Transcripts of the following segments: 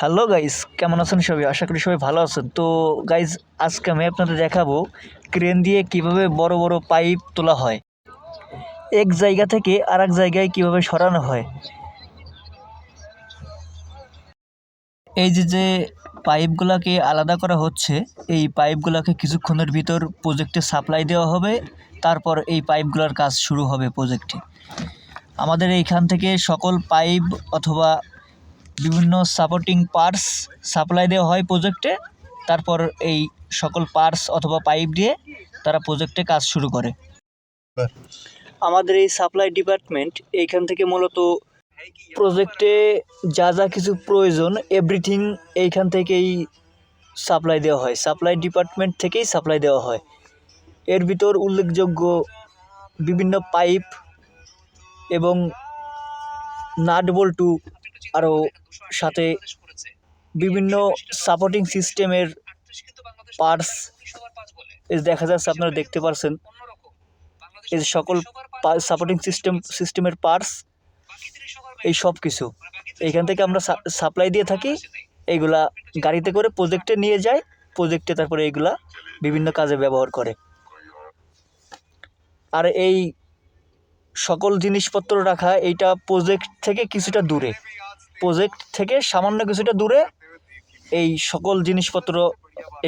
Hello guys কেমন আছেন সবাই? আশা করি সবাই ভালো আছেন। তো গাইস আজকে আমি আপনাদের দেখাবো ক্রেন দিয়ে কীভাবে বড় বড় পাইপ তোলা হয়। এক জায়গা থেকে আর এক জায়গায় কীভাবে সরানো হয়। এই যে যে পাইপগুলোকে আলাদা করা হচ্ছে, এই পাইপগুলোকে কিছুক্ষণের ভিতর প্রজেক্টে সাপ্লাই দেওয়া হবে। তারপর এই পাইপগুলোর কাজ শুরু হবে প্রজেক্টে আমাদের এইখান থেকে সকল পাইপ অথবা বিভিন্ন সাপোর্টিং পার্টস সাপ্লাই দেওয়া হয় প্রজেক্টে তারপর এই সকল পার্টস অথবা পাইপ দিয়ে তারা প্রজেক্টে কাজ শুরু করে। আমাদের এই সাপ্লাই ডিপার্টমেন্ট এইখান থেকে মূলত প্রজেক্টে যা যা কিছু প্রয়োজন এভরিথিং এইখান থেকেই সাপ্লাই দেওয়া হয়। সাপ্লাই ডিপার্টমেন্ট থেকেই সাপ্লাই দেওয়া হয়। এর ভিতর উল্লেখযোগ্য বিভিন্ন পাইপ এবং নাট বল্টু আরও সাথে বিভিন্ন সাপোর্টিং সিস্টেমের পার্টস দেখা যাচ্ছে আপনারা দেখতে পারছেন। এই সকল সাপোর্টিং সিস্টেম সিস্টেমের পার্টস এই সব কিছু। এইখান থেকে আমরা সাপ্লাই দিয়ে থাকি, এইগুলা গাড়িতে করে প্রজেক্টে নিয়ে যায় প্রজেক্টে তারপরে এইগুলা বিভিন্ন কাজে ব্যবহার করে। আর এই সকল জিনিসপত্র রাখা, এইটা প্রজেক্ট থেকে কিছুটা দূরে। প্রজেক্ট থেকে সামান্য কিছুটা দূরে এই সকল জিনিসপত্র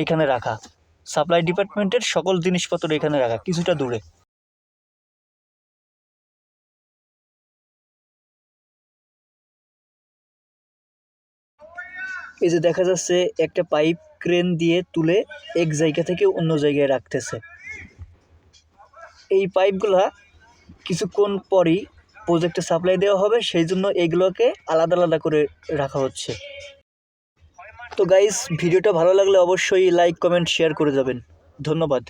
এইখানে রাখা। সাপ্লাই ডিপার্টমেন্টের সকল জিনিসপত্র এখানে রাখা, কিছুটা দূরে। এই যে দেখা যাচ্ছে, একটা পাইপ ক্রেন দিয়ে তুলে এক জায়গা থেকে অন্য জায়গায় রাখতেছে। এই পাইপগুলা কিছুক্ষণ পরই প্রজেক্টে সাপ্লাই দেওয়া হবে, সেই জন্য এগুলোকে আলাদা আলাদা করে রাখা হচ্ছে। তো গাইস ভিডিওটা ভালো লাগলে অবশ্যই লাইক কমেন্ট শেয়ার করে যাবেন। ধন্যবাদ।